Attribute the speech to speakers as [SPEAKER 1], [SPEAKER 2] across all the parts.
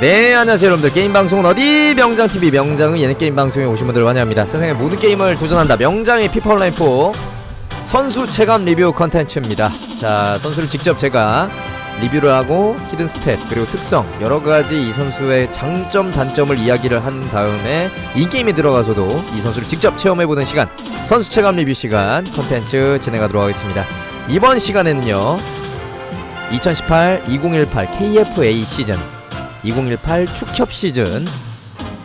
[SPEAKER 1] 네 안녕하세요 여러분들. 게임방송은 어디? 명장TV 명장의 예능 게임방송에 오신 분들 환영합니다. 세상의 모든 게임을 도전한다. 명장의 피파 온라인 4 선수 체감 리뷰 컨텐츠입니다. 자 선수를 직접 제가 리뷰를 하고 히든 스탯 그리고 특성 여러가지 이 선수의 장점 단점을 이야기를 한 다음에 인게임에 들어가서도 이 선수를 직접 체험해보는 시간 선수 체감 리뷰 시간 컨텐츠 진행하도록 하겠습니다. 이번 시간에는요 2018-2018 KFA 시즌 2018 축협 시즌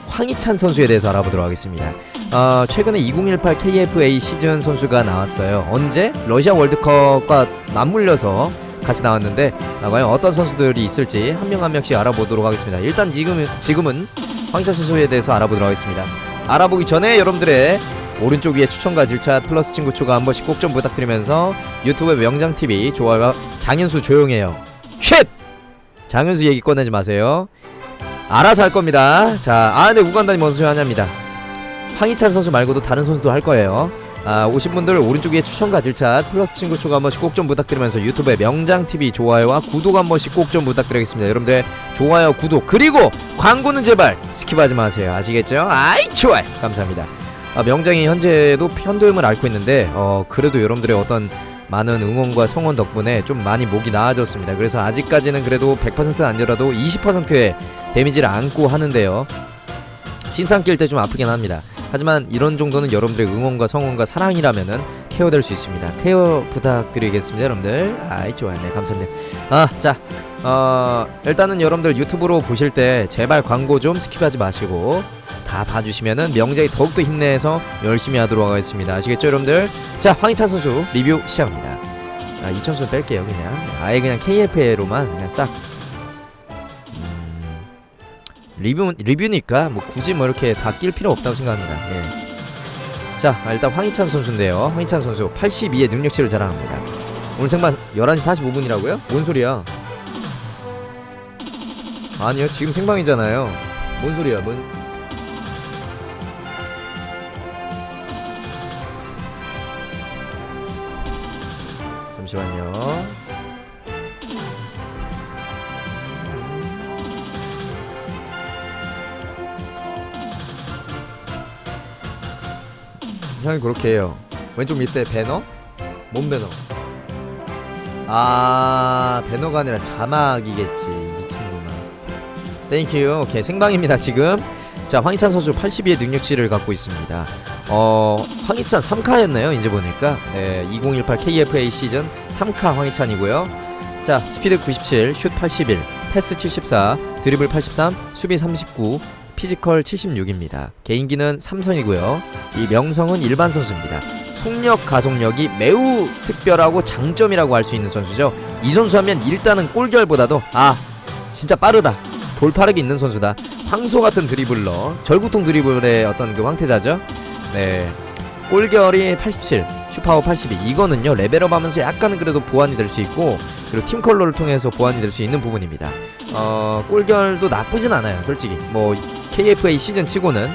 [SPEAKER 1] 황희찬 선수에 대해서 알아보도록 하겠습니다. 어, 최근에 2018 KFA 시즌 선수가 나왔어요. 언제? 러시아 월드컵과 맞물려서 같이 나왔는데 아, 과연 어떤 선수들이 있을지 한 명 한 명씩 알아보도록 하겠습니다. 일단 지금은 지금은 황희찬 선수에 대해서 알아보도록 하겠습니다. 알아보기 전에 여러분들의 오른쪽 위에 추천과 질차 플러스 친구 추가 한 번씩 꼭 좀 부탁드리면서 유튜브 명장 TV 좋아요와 장현수 조용해요. 쉣! 장현수 얘기 꺼내지 마세요. 알아서 할 겁니다. 자, 아, 네, 우간다님 어서 하냐입니다. 황희찬 선수 말고도 다른 선수도 할 거예요. 아, 오신 분들 오른쪽 위에 추천과 질차 플러스 친구 추가 한 번씩 꼭 좀 부탁드리면서 유튜브에 명장TV 좋아요와 구독 한 번씩 꼭 좀 부탁드리겠습니다. 여러분들 좋아요, 구독, 그리고 광고는 제발 스킵하지 마세요. 아시겠죠? 아이, 좋아요. 감사합니다. 아, 명장이 현재도 편도음을 앓고 있는데, 어, 그래도 여러분들의 어떤 많은 응원과 성원 덕분에 좀 많이 목이 나아졌습니다. 그래서 아직까지는 그래도 100%는 아니라도 20%의 데미지를 안고 하는데요. 침상 낄 때 좀 아프긴 합니다. 하지만 이런 정도는 여러분들의 응원과 성원과 사랑이라면은 케어될 수 있습니다. 케어 부탁드리겠습니다, 여러분들. 아이 좋아요, 네 감사합니다. 아, 자, 어 일단은 여러분들 유튜브로 보실 때 제발 광고 좀 스킵하지 마시고 다 봐주시면은 명작이 더욱더 힘내서 열심히 하도록 하겠습니다. 아시겠죠, 여러분들? 자, 황희찬 선수 리뷰 시작합니다. 아, 이천수 뺄게요, 그냥. 아예 그냥 KFA로만 그냥 싹. 음, 리뷰 리뷰니까 뭐 굳이 뭐 이렇게 다 낄 필요 없다고 생각합니다. 예. 자, 아, 일단 황희찬 선수인데요. 황희찬 선수 82의 능력치를 자랑합니다. 오늘 생방 11시 45분이라고요? 뭔 소리야? 아니요, 지금 생방이잖아요. 뭔 소리야? 뭔 잠시만요. 형이 그렇게 해요. 왼쪽 밑에 배너? 뭔 배너? 아 배너가 아니라 자막이겠지 미친놈아. 땡큐. 오케이 생방입니다 지금. 자 황희찬 선수 82의 능력치를 갖고 있습니다. 어 황희찬 3카였나요? 이제 보니까 네, 2018 KFA 시즌 3카 황희찬이고요. 자 스피드 97, 슛 81, 패스 74, 드리블 83, 수비 39, 피지컬 76입니다. 개인기는 삼성이고요. 이 명성은 일반 선수입니다. 속력 가속력이 매우 특별하고 장점이라고 할 수 있는 선수죠. 이 선수 하면 일단은 골결보다도 아 진짜 빠르다. 돌파력이 있는 선수다. 황소 같은 드리블러, 절구통 드리블의 어떤 그 황태자죠. 네. 골결이 87, 슈파워 82. 이거는요 레벨업 하면서 약간은 그래도 보완이 될 수 있고 그리고 팀 컬러를 통해서 보완이 될 수 있는 부분입니다. 어 골결도 나쁘진 않아요, 솔직히. 뭐 KFA 시즌 치고는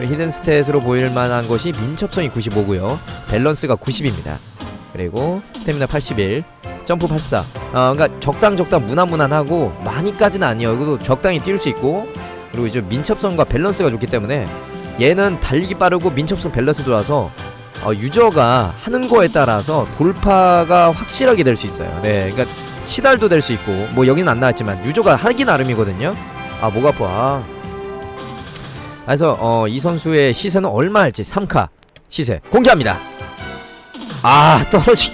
[SPEAKER 1] 히든 스탯으로 보일 만한 것이 민첩성이 95고요, 밸런스가 90입니다. 그리고 스태미나 81, 점프 84. 어 그러니까 적당 적당 무난무난하고 많이까지는 아니에요. 그래도 적당히 뛸 수 있고 그리고 이제 민첩성과 밸런스가 좋기 때문에 얘는 달리기 빠르고 민첩성 밸런스 좋아서 어, 유저가 하는 거에 따라서 돌파가 확실하게 될 수 있어요. 네, 그러니까 치달도 될 수 있고 뭐 여기는 안 나왔지만 유저가 하기 나름이거든요. 아 목 아파. 아. 그래서 어, 이 선수의 시세는 얼마 할지 3카 시세 공개합니다. 아 떨어지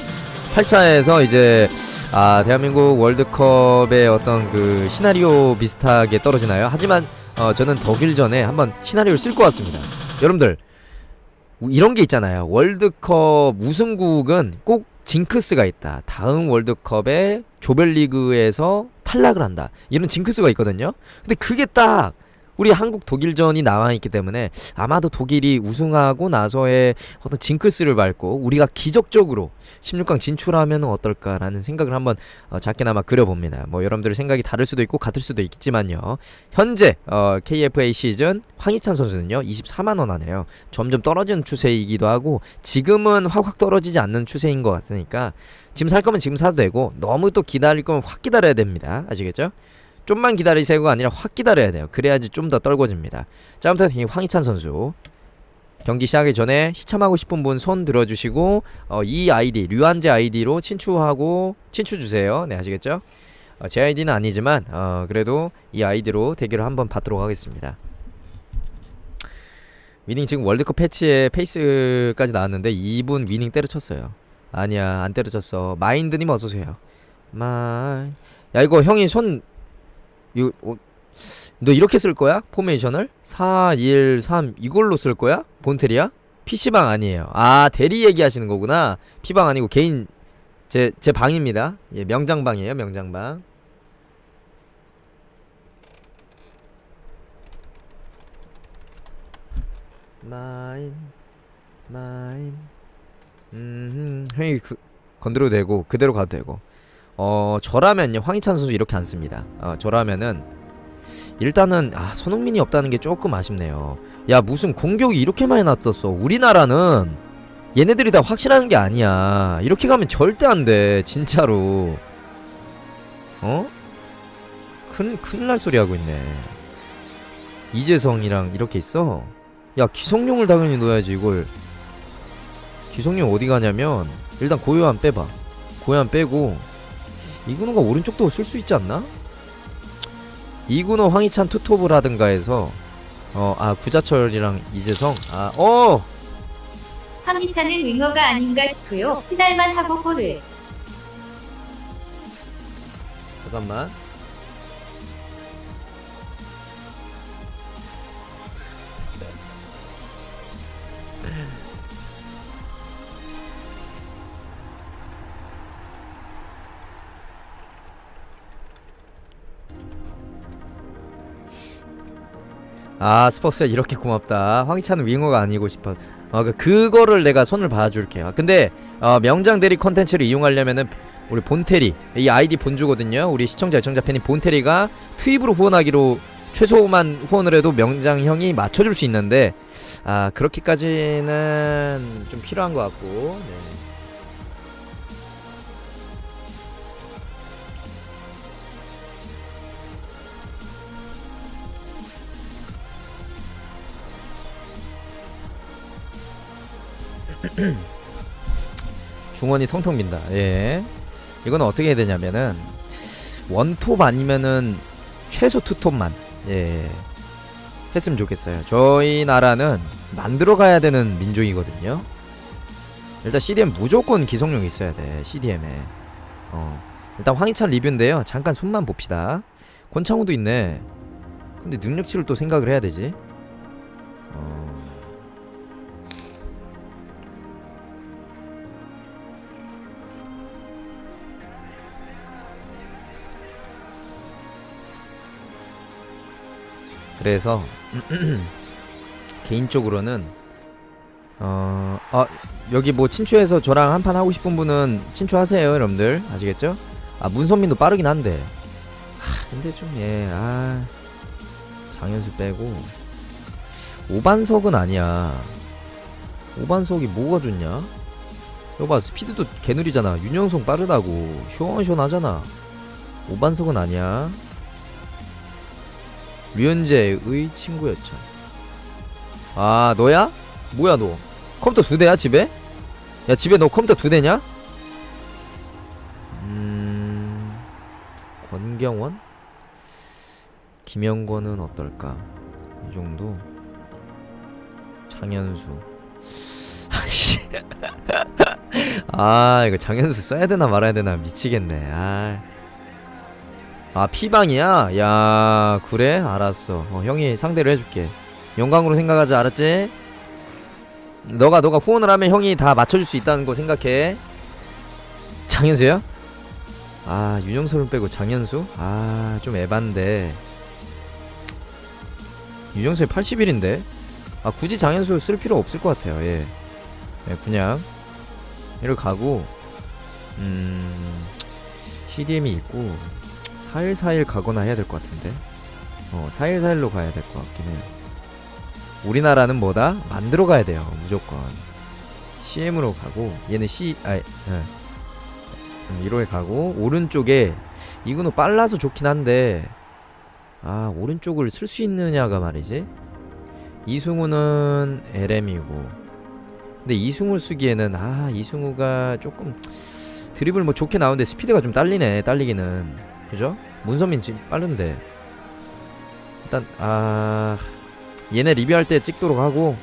[SPEAKER 1] 84에서 이제 아 대한민국 월드컵의 어떤 그 시나리오 비슷하게 떨어지나요? 하지만 어, 저는 독일전에 한번 시나리오를 쓸 것 같습니다. 여러분들 우- 이런 게 있잖아요. 월드컵 우승국은 꼭 징크스가 있다. 다음 월드컵에 조별리그에서 탈락을 한다. 이런 징크스가 있거든요. 근데 그게 딱 우리 한국 독일전이 나와 있기 때문에 아마도 독일이 우승하고 나서의 어떤 징크스를 밟고 우리가 기적적으로 16강 진출하면 어떨까라는 생각을 한번 어, 작게나마 그려봅니다. 뭐 여러분들 생각이 다를 수도 있고 같을 수도 있겠지만요. 현재 어, KFA 시즌 황희찬 선수는요 24만 원 하네요. 점점 떨어지는 추세이기도 하고 지금은 확확 떨어지지 않는 추세인 것 같으니까 지금 살 거면 지금 사도 되고 너무 또 기다릴 거면 확 기다려야 됩니다. 아시겠죠? 좀만 기다리세요가 아니라 확 기다려야 돼요. 그래야지 좀 더 떨궈집니다. 자, 아무튼 이 황희찬 선수 경기 시작하기 전에 시참하고 싶은 분 손 들어주시고 어, 이 아이디 류한재 아이디로 친추하고 친추 주세요. 네 아시겠죠? 어, 제 아이디는 아니지만 어, 그래도 이 아이디로 대결을 한번 받도록 하겠습니다. 위닝 지금 월드컵 패치에 페이스까지 나왔는데 이분 위닝 때려쳤어요. 아니야 안 때려쳤어. 마인드님 어서 오세요. 마이 야 이거 형이 손 이거 어, 너 이렇게 쓸 거야? 포메이션을? 4, 1, 3 이걸로 쓸 거야? 본테리야? PC방 아니에요. 아 대리 얘기하시는 거구나. P방 아니고 개인 제 제 방입니다. 예 명장방이에요 명장방. 마인 마인 음 형이 그 건드려도 되고 그대로 가도 되고 어 저라면요. 황희찬 선수 이렇게 안 씁니다. 어 저라면은 일단은 아 손흥민이 없다는 게 조금 아쉽네요. 야 무슨 공격이 이렇게 많이 놔뒀어. 우리나라는 얘네들이 다 확실한 게 아니야. 이렇게 가면 절대 안 돼. 진짜로. 어? 큰, 큰일 날 소리 하고 있네. 이재성이랑 이렇게 있어? 야 기성용을 당연히 넣어야지 이걸. 기성용 어디 가냐면 일단 고요한 빼봐. 고요한 빼고 이근호가 오른쪽도 쓸 수 있지 않나? 이근호 황희찬 투톱을 하든가 해서 어 아 구자철이랑 이재성 아 어
[SPEAKER 2] 황희찬은 윙어가 아닌가 싶고요. 시달만 하고 골을.
[SPEAKER 1] 잠깐만 아 스포츠야 이렇게 고맙다. 황희찬은 윙어가 아니고 싶어 어 그- 그거를 내가 손을 봐줄게 요. 근데 어, 명장 대리 컨텐츠를 이용하려면은 우리 본테리 이 아이디 본주거든요. 우리 시청자 애청자 팬인 본테리가 투입으로 후원하기로 최소만 후원을 해도 명장 형이 맞춰줄 수 있는데 아 그렇게까지는 좀 필요한 것 같고 네. 중원이 텅텅 빈다. 예. 이건 어떻게 해야 되냐면은 원톱 아니면은 최소 투톱만 예 했으면 좋겠어요. 저희 나라는 만들어 가야 되는 민족이거든요. 일단 CDM 무조건 기성용 있어야 돼. CDM에. 어. 일단 황희찬 리뷰인데요. 잠깐 손만 봅시다. 권창우도 있네. 근데 능력치를 또 생각을 해야 되지. 어. 그래서 개인적으로는 어, 아, 여기 뭐 친추해서 저랑 한판 하고 싶은 분은 친추하세요, 여러분들. 아시겠죠? 아, 문선민도 빠르긴 한데. 아, 근데 좀 예. 아. 장현수 빼고 오반석은 아니야. 오반석이 뭐가 좋냐? 이거 봐, 스피드도 개느리잖아. 윤영성 빠르다고. 시원시원하잖아. 오반석은 아니야. 류현재의 친구였죠. 아 너야? 뭐야 너? 컴퓨터 두 대야 집에? 야 집에 너 컴퓨터 두 대냐? 음 권경원? 김영권은 어떨까? 이 정도. 장현수. 아씨. 아 이거 장현수 써야 되나 말아야 되나 미치겠네. 아. 아 피방이야? 야 그래? 알았어 어, 형이 상대로 해줄게 영광으로 생각하자 알았지? 너가 너가 후원을 하면 형이 다 맞춰줄 수 있다는 거 생각해 장현수야? 아 윤영수를 빼고 장현수? 아 좀 에반데 윤영수이 81인데 아 굳이 장현수 쓸 필요 없을 것 같아요 예 네, 그냥 이렇게 가고 음 CDM이 있고 4일 4일 가거나 해야 될 것 같은데? 어 4일 4일로 가야 될 것 같긴 해요. 우리나라는 뭐다? 만들어 가야 돼요 무조건. CM으로 가고 얘는 C 아 예. 음, 1호에 가고 오른쪽에 이근호 빨라서 좋긴 한데 아 오른쪽을 쓸 수 있느냐가 말이지. 이승우는 LM이고. 근데 이승우 쓰기에는 아 이승우가 조금 드리블 뭐 좋게 나오는데 스피드가 좀 딸리네 딸리기는 그죠? 문선민 지금 빠른데 일단 아 얘네 리뷰할 때 찍도록 하고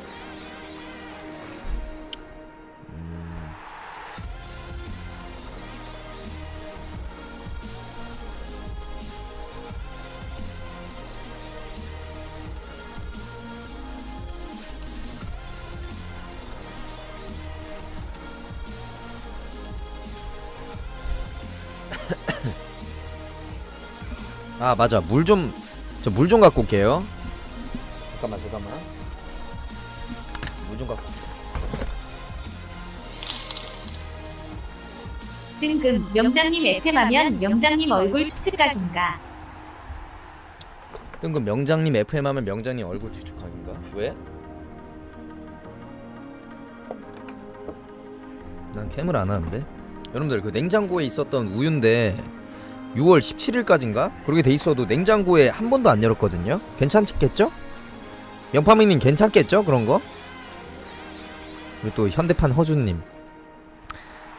[SPEAKER 1] 아 맞아 물 좀 저 물 좀 갖고 올게요 잠깐만 잠깐만 물 좀 갖고
[SPEAKER 2] 뜬금 명장님 FM하면 명장님 얼굴 추측각인가?
[SPEAKER 1] 뜬금 명장님 FM 하면 명장님 얼굴 추측하기인가? 왜? 난 캠을 안 하는데 여러분들 그 냉장고에 있었던 우유인데 6월 17일까지인가? 그렇게 돼 있어도 냉장고에 한 번도 안 열었거든요 괜찮겠죠? 영파밍님 괜찮겠죠? 그런 거? 그리고 또 현대판 허준님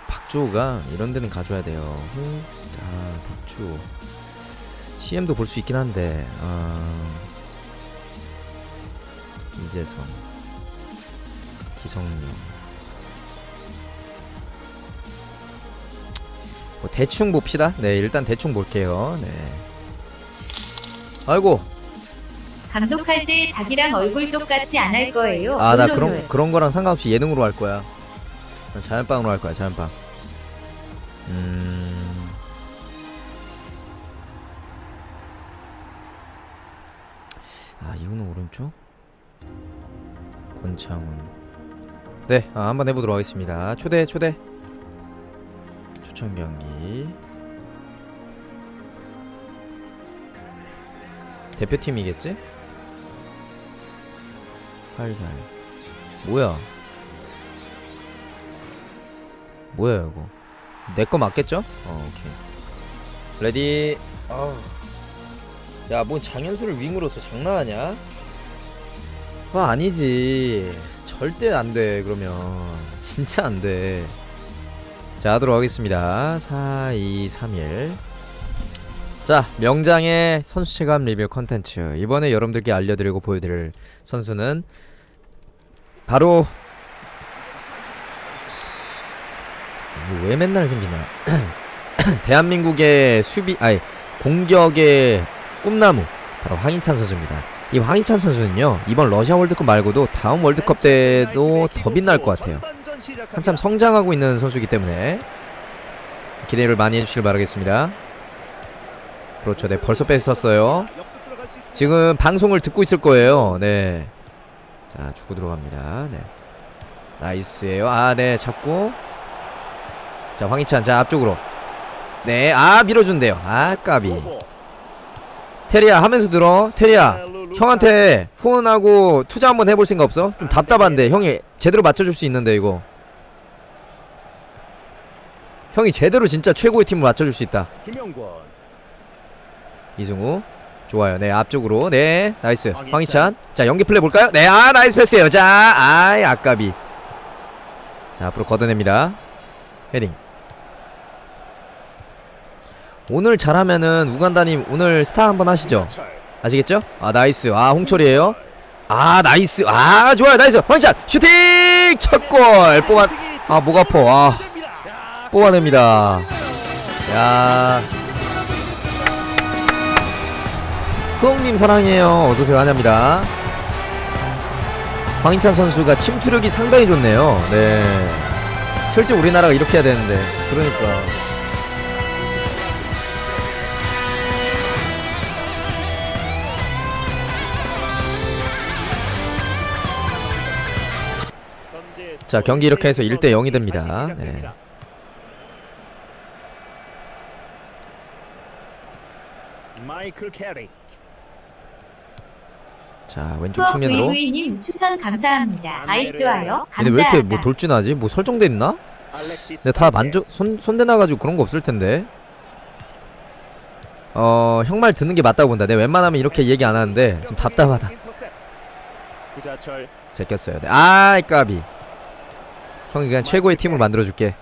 [SPEAKER 1] 박주호가 이런 데는 가져야 돼요 후, 아 박주호 CM도 볼 수 있긴 한데 아... 이재성 기성용 뭐 대충 봅시다 네 일단 대충 볼게요 네 아이고
[SPEAKER 2] 감독할 때 자기랑 얼굴 똑같이 안 할 거예요.
[SPEAKER 1] 아 나. 그런 그런 거랑 상관없이 예능으로 할 거야 난 자연빵으로 할 거야 자연빵 음 아, 이거는 오른쪽? 권창훈. 네, 아, 한번 해보도록 하겠습니다. 초대, 초대. 초청 경기. 대표팀이겠지? 살살. 뭐야? 뭐야 이거? 내 거 맞겠죠? 어, 오케이. 레디. 아. 야, 뭔 장현수를 윙으로 써 장난하냐? 그거 아니지. 절대 안 돼. 그러면 진짜 안 돼. 자, 하도록 하겠습니다. 4, 2, 3, 1. 자, 명장의 선수 체감 리뷰 컨텐츠. 이번에 여러분들께 알려드리고 보여드릴 선수는 바로 이거 왜 맨날 생기냐? 대한민국의 수비, 아니 공격의 꿈나무 바로 황희찬 선수입니다. 이 황희찬 선수는요 이번 러시아 월드컵 말고도 다음 월드컵 때도 더 빛날 것 같아요. 한참 성장하고 있는 선수이기 때문에 기대를 많이 해주시길 바라겠습니다. 그렇죠, 네 벌써 뺐었어요. 지금 방송을 듣고 있을 거예요. 네, 자 주고 들어갑니다. 네, 나이스예요. 아, 네 잡고 자 황희찬 자 앞쪽으로 네 아 밀어준대요. 아 까비. 테리야 하면서 들어 테리야 형한테 후원하고 투자 한번 해볼 생각 없어? 좀 답답한데 형이 제대로 맞춰줄 수 있는데 이거 형이 제대로 진짜 최고의 팀을 맞춰줄 수 있다.
[SPEAKER 3] 김영권.
[SPEAKER 1] 이승우. 좋아요. 네 앞쪽으로. 네 나이스. 황희찬. 자 연기 플레이 볼까요? 네 아 나이스 패스예요. 자 아이 아까비 자 앞으로 걷어냅니다. 헤딩. 오늘 잘하면은 우간다님 오늘 스타 한번 하시죠? 아시겠죠? 아 나이스. 아 홍철이에요. 아 나이스. 아 좋아요. 나이스. 황희찬. 슈팅! 첫 골. 뽑아 아 목 아파. 아 뽑아냅니다. 야. 흐엉님 사랑해요. 어서오세요. 환영합니다. 황희찬 선수가 침투력이 상당히 좋네요. 네. 실제 우리나라가 이렇게 해야 되는데. 그러니까. 자, 경기 이렇게 해서 1대 0이 됩니다. 네.
[SPEAKER 3] 마이클 캐리
[SPEAKER 1] 자 왼쪽
[SPEAKER 2] 수업
[SPEAKER 1] 측면으로
[SPEAKER 2] VV님 추천 감사합니다. 아이 좋아요.
[SPEAKER 1] 근데 왜 이렇게 뭐. 돌진하지? 뭐 설정돼 있나? 근데 다 만져 손 손대 놔가지고 그런 거 없을 텐데 어, 형말 듣는 게 맞다고 본다. 내가 웬만하면 이렇게 얘기 안 하는데 좀 답답하다.
[SPEAKER 3] 구자철
[SPEAKER 1] 제꼈어요. 네. 아, 까비. 형이 그냥 최고의 팀을 만들어 줄게.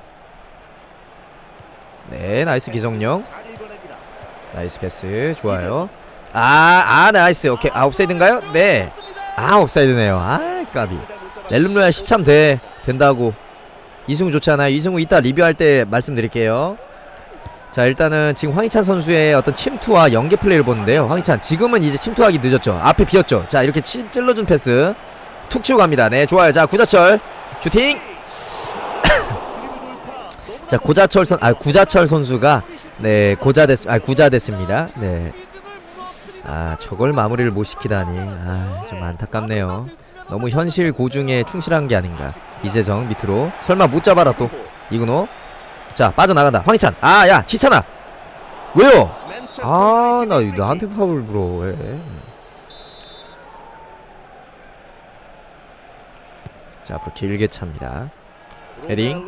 [SPEAKER 1] 네, 나이스 기성용. 나이스 패스. 좋아요. 아, 아, 나이스. 오케이. 아, 옵사이드인가요? 네. 아, 옵사이드네요. 아, 까비. 렐름로얄 시참 돼. 된다고. 이승우 좋지 않아요? 이승우 이따 리뷰할 때 말씀드릴게요. 자, 일단은 지금 황희찬 선수의 어떤 침투와 연계 플레이를 보는데요. 황희찬 지금은 이제 침투하기 늦었죠. 앞에 비었죠. 자, 이렇게 치, 찔러준 패스. 툭 치고 갑니다. 네, 좋아요. 자, 구자철 슈팅. 자, 고자철 선, 아, 구자철 선수가 네, 고자 됐, 아, 구자 됐습니다. 네. 아, 저걸 마무리를 못 시키다니. 아, 좀 안타깝네요. 너무 현실 고중에 충실한 게 아닌가. 이재정 밑으로. 설마 못 잡아라 또. 이근호. 자, 빠져나간다. 황희찬. 아, 야, 시찬아. 왜요? 아, 나 나한테 파울 불어. 왜? 자, 앞으로 길게 찹니다. 헤딩.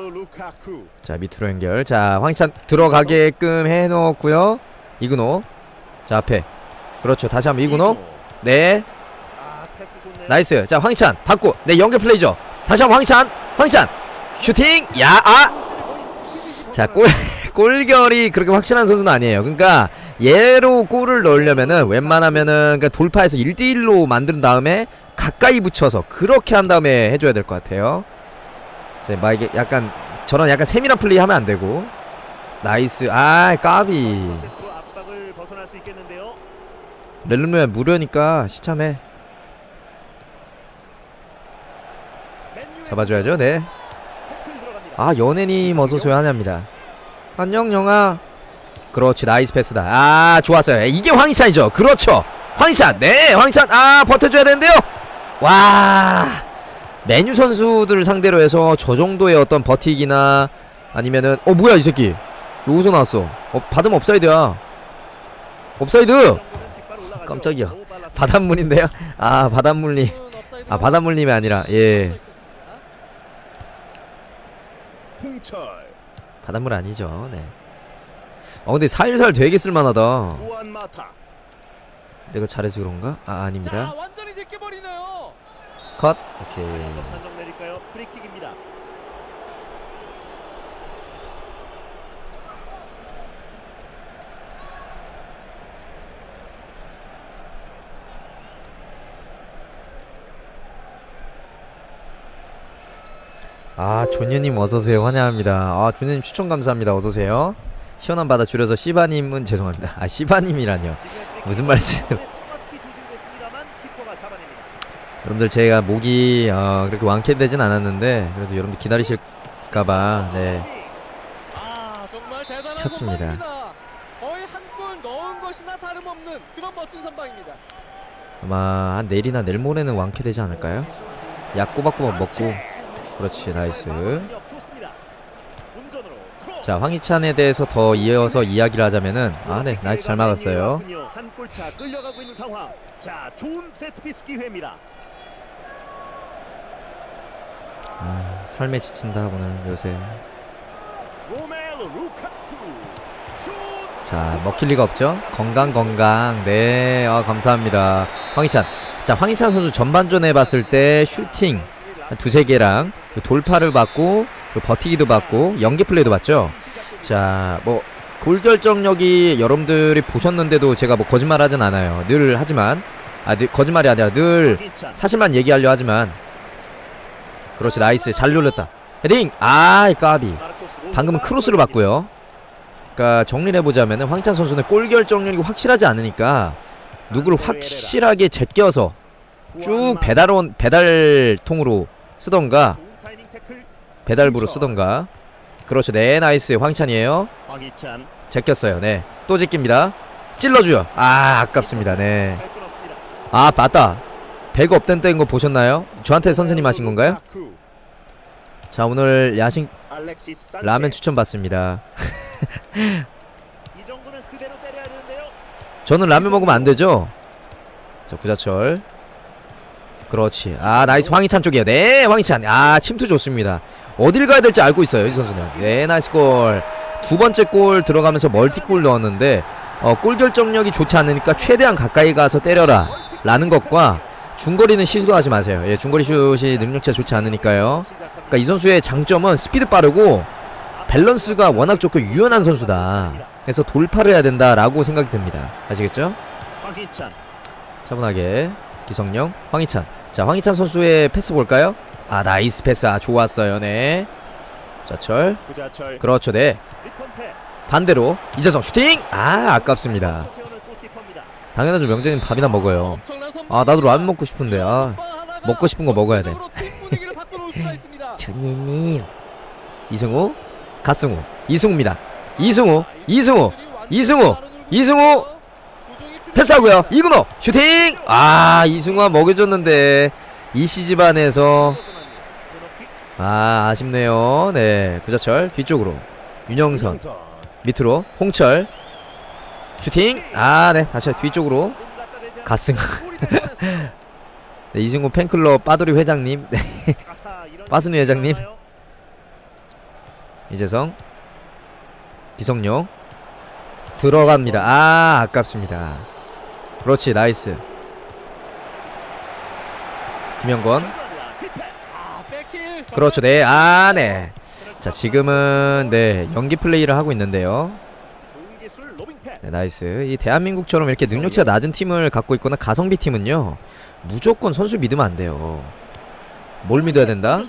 [SPEAKER 1] 자, 밑으로 연결. 자, 황희찬 들어가게끔 해 놓았고요. 이근호. 자, 앞에. 그렇죠. 다시 한번 이근호. 네.
[SPEAKER 3] 아.
[SPEAKER 1] 나이스. 자, 황희찬 받고. 네, 연결 플레이죠. 다시 한번 황희찬. 황희찬. 슈팅. 야, 아. 자, 골 골결이 그렇게 확실한 선수는 아니에요. 그러니까 얘로 골을 넣으려면은 웬만하면은 그러니까 돌파해서 1대 1로 만든 다음에 가까이 붙여서 그렇게 한 다음에 해 줘야 될 것 같아요. 자, 막 이게 약간 저런 약간 세밀한 플레이 하면 안 되고. 나이스. 아, 까비. 렐름로야 무료니까 시참해. 잡아줘야죠. 네.
[SPEAKER 3] 태클 들어갑니다.
[SPEAKER 1] 아 연예님 어서오세요 하냐입니다 안녕 영아 그렇지 나이스 패스다 아 좋았어요 이게 황희찬이죠 그렇죠 황희찬 네 황희찬 아 버텨줘야 되는데요 와 메뉴 선수들 상대로 해서 저 정도의 어떤 버티기나 아니면은 어 뭐야 이 새끼 여기서 나왔어 어 받으면 업사이드야 업사이드. 깜짝이야. 바닷물인데요 아 바닷물님 아 바닷물님이 아니라 예. 바닷물 아니죠 네어 근데 살살 되게 쓸만하다. 내가 잘해서 그런가? 아 아닙니다.
[SPEAKER 4] 완전히 제껴버리네요.
[SPEAKER 1] 컷. 오케이.
[SPEAKER 3] 판정 내릴까요? 프리킥입니다.
[SPEAKER 1] 아 존유님 어서 오세요. 환영합니다. 아 존유님 추천 감사합니다. 어서 오세요. 시원한 바다 줄여서 시바님은 죄송합니다. 아 시바님이라뇨. 무슨 말씀?
[SPEAKER 3] 정확히 조준됐습니다만 키퍼가 잡아냅니다.
[SPEAKER 1] 여러분들 제가 목이 어, 그렇게 완쾌되진 않았는데 그래도 여러분들 기다리실까봐 네
[SPEAKER 4] 아 정말 대단한
[SPEAKER 1] 켰습니다.
[SPEAKER 4] 선방입니다. 거의 한 골 넣은 것이나 다름없는 그런 멋진 선방입니다.
[SPEAKER 1] 아마 한 내일이나 내일 모레는 완쾌되지 않을까요? 약 꼬박꼬박 먹고 그렇지 나이스. 자 황희찬에 대해서 더 이어서 이야기를 하자면은 아 네 나이스 잘 막았어요.
[SPEAKER 3] 한 골차 끌려가고 있는 상황. 자, 좋은 세트피스 기회입니다.
[SPEAKER 1] 아 삶에 지친다 오늘 요새. 자 먹힐 리가 없죠? 건강 건강. 네 아, 감사합니다. 황희찬. 자 황희찬 선수 전반전에 봤을 때 슈팅 한 두세 개랑 그 돌파를 받고 그 버티기도 받고 연계 플레이도 봤죠? 자뭐 골 결정력이 여러분들이 보셨는데도 제가 뭐 거짓말 하진 않아요. 늘 하지만 아 늘, 거짓말이 아니라 늘. 사실만 얘기하려 하지만 그렇지 나이스 잘 놀렸다 헤딩 아이 까비 방금은 크로스를 봤고요. 그러니까 정리를 해보자면 황찬 선수는 골 결정력이 확실하지 않으니까 누구를 확실하게 제껴서 쭉 배달온 배달통으로 쓰던가. 배달부로 쓰던가 그렇죠 네 나이스 황찬이에요. 제꼈어요 네또 제낍니다 찔러줘요 아 아깝습니다 네아. 맞다 배가 없던 때인 거 보셨나요? 저한테 선생님 하신 건가요? 자 오늘 야식. 라면 추천 받습니다. 저는 라면 먹으면 안 되죠? 자, 구자철. 그렇지. 아, 나이스 황희찬 쪽이에요. 네, 황희찬. 아, 침투 좋습니다. 어딜 가야 될지 알고 있어요, 이 선수는. 네, 나이스 골. 두 번째 골 들어가면서 멀티골 넣었는데 어, 골 결정력이 좋지 않으니까 최대한 가까이 가서 때려라 라는 것과 중거리는 시도하지 마세요. 예, 중거리 슛이 능력치가 좋지 않으니까요. 그러니까 이 선수의 장점은 스피드 빠르고 밸런스가 워낙 좋고 유연한 선수다. 그래서 돌파를 해야 된다라고 생각이 듭니다. 아시겠죠?
[SPEAKER 3] 황희찬
[SPEAKER 1] 차분하게 기성용, 황희찬. 자, 황희찬 선수의 패스 볼까요? 아, 나이스 패스. 아, 좋았어요. 네. 자철. 그렇죠. 네. 반대로 이재성 슈팅. 아, 아깝습니다. 당연하죠. 명재님 밥이나 먹어요. 아, 나도 라면 먹고 싶은데. 아. 먹고 싶은 거 먹어야 돼. 준이님. 이승우, 갓승우, 이승우입니다. 이승우, 이승우, 이승우, 이승우. 패스하고요. 이근호 슈팅. 아, 이승우가 먹여줬는데 이시 집 안에서
[SPEAKER 3] 코너킥
[SPEAKER 1] 아 아쉽네요. 네, 구자철 뒤쪽으로 윤영선. 밑으로 홍철 슈팅. 아, 네, 다시 뒤쪽으로
[SPEAKER 3] 공 갖다 대지 않고
[SPEAKER 1] 가승.
[SPEAKER 3] 골이 될 뻔했어요.
[SPEAKER 1] 네, 이승우 팬클럽 빠돌이 회장님 네, 빠순이 회장님. 이재성 기성용 들어갑니다. 아, 아깝습니다. 그렇지, 나이스. 김영권. 그렇죠, 네, 아, 네. 자, 지금은 네 연기 플레이를 하고 있는데요. 네, 나이스. 이 대한민국처럼 이렇게 능력치가 낮은 팀을 갖고 있거나 가성비 팀은요 무조건 선수 믿으면 안 돼요. 뭘 믿어야 된다?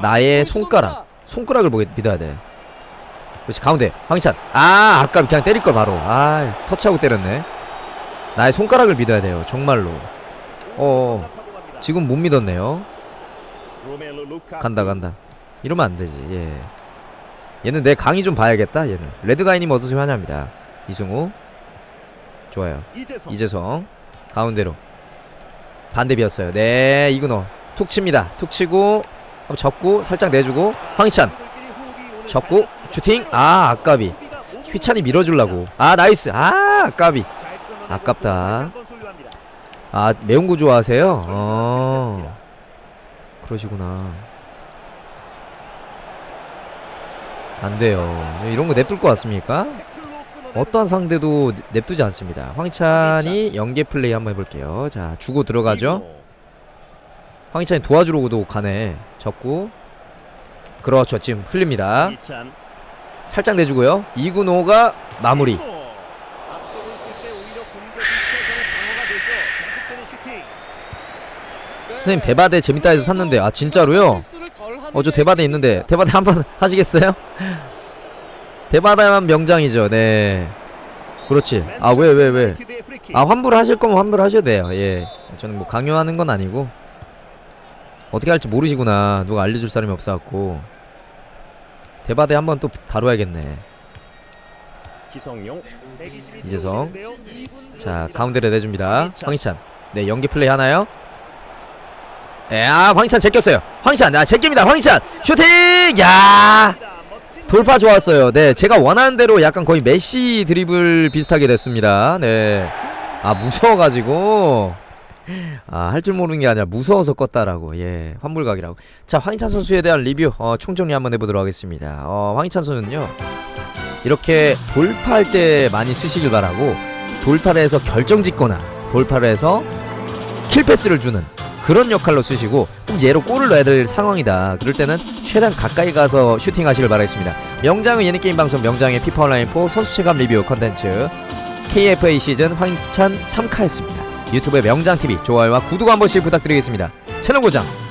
[SPEAKER 1] 나의 손가락, 손가락을 믿어야 돼. 그렇지 가운데 황희찬. 아 아까 그냥 때릴 걸 바로. 아 터치하고 때렸네. 나의 손가락을 믿어야 돼요. 정말로. 어. 지금 못 믿었네요. 간다 간다. 이러면 안 되지. 예. 얘는 내 강의 좀 봐야겠다. 얘는 레드가이님 어서오세요 환영합니다. 이승우. 좋아요.
[SPEAKER 3] 이재성.
[SPEAKER 1] 이재성 가운데로 반대 비었어요. 네 이근호 툭 칩니다. 툭 치고 접고 살짝 내주고 황희찬 접고 슈팅 아 아까비 휘찬이 밀어주려고 아 나이스 아 아까비 아깝다. 아 매운 거 좋아하세요? 어 그러시구나. 안 돼요. 이런 거 냅둘 것 같습니까? 어떠한 상대도 냅두지 않습니다. 황희찬이 연계 플레이 한번 해볼게요. 자 주고 들어가죠. 황희찬이 도와주러고도 가네. 접고 그렇죠. 지금 흘립니다. 살짝 내주고요. 이근호가 마무리. 선생님 대바대 재밌다 해서 샀는데 아 진짜로요? 어 저 대바대 있는데 대바대 한 번 하시겠어요? 대바대만 명장이죠. 네. 그렇지. 아 왜 왜 왜? 아 환불 하실 거면 환불 하셔도 돼요. 예. 저는 뭐 강요하는 건 아니고 어떻게 할지 모르시구나. 누가 알려줄 사람이 없어갖고 대바대 한번 또 다뤄야겠네.
[SPEAKER 3] 기성용.
[SPEAKER 1] 이재성. 자 가운데를 내줍니다. 황희찬. 네 연기 플레이 하나요? 예, 아 황희찬 제꼈어요. 황희찬, 아 제낍니다. 황희찬 슈팅! 야 돌파 좋았어요. 네 제가 원하는 대로 약간 거의 메시 드리블 비슷하게 됐습니다. 네. 아 무서워가지고 아 할 줄 모르는 게 아니라 무서워서 껐다라고. 예 환불각이라고. 자 황희찬 선수에 대한 리뷰 어, 총정리 한번 해보도록 하겠습니다. 어, 황희찬 선수는요 이렇게 돌파할 때 많이 쓰시길 바라고 돌파를 해서 결정짓거나 돌파를 해서 킬패스를 주는 그런 역할로 쓰시고 꼭 얘로 골을 넣어야 될 상황이다. 그럴 때는 최대한 가까이 가서 슈팅하시길 바라겠습니다. 명장은 예능게임 방송 명장의 피파 온라인 4 선수 체감 리뷰 컨텐츠. KFA 시즌 황희찬 3카였습니다 유튜브의 명장TV 좋아요와 구독 한 번씩 부탁드리겠습니다. 채널 고정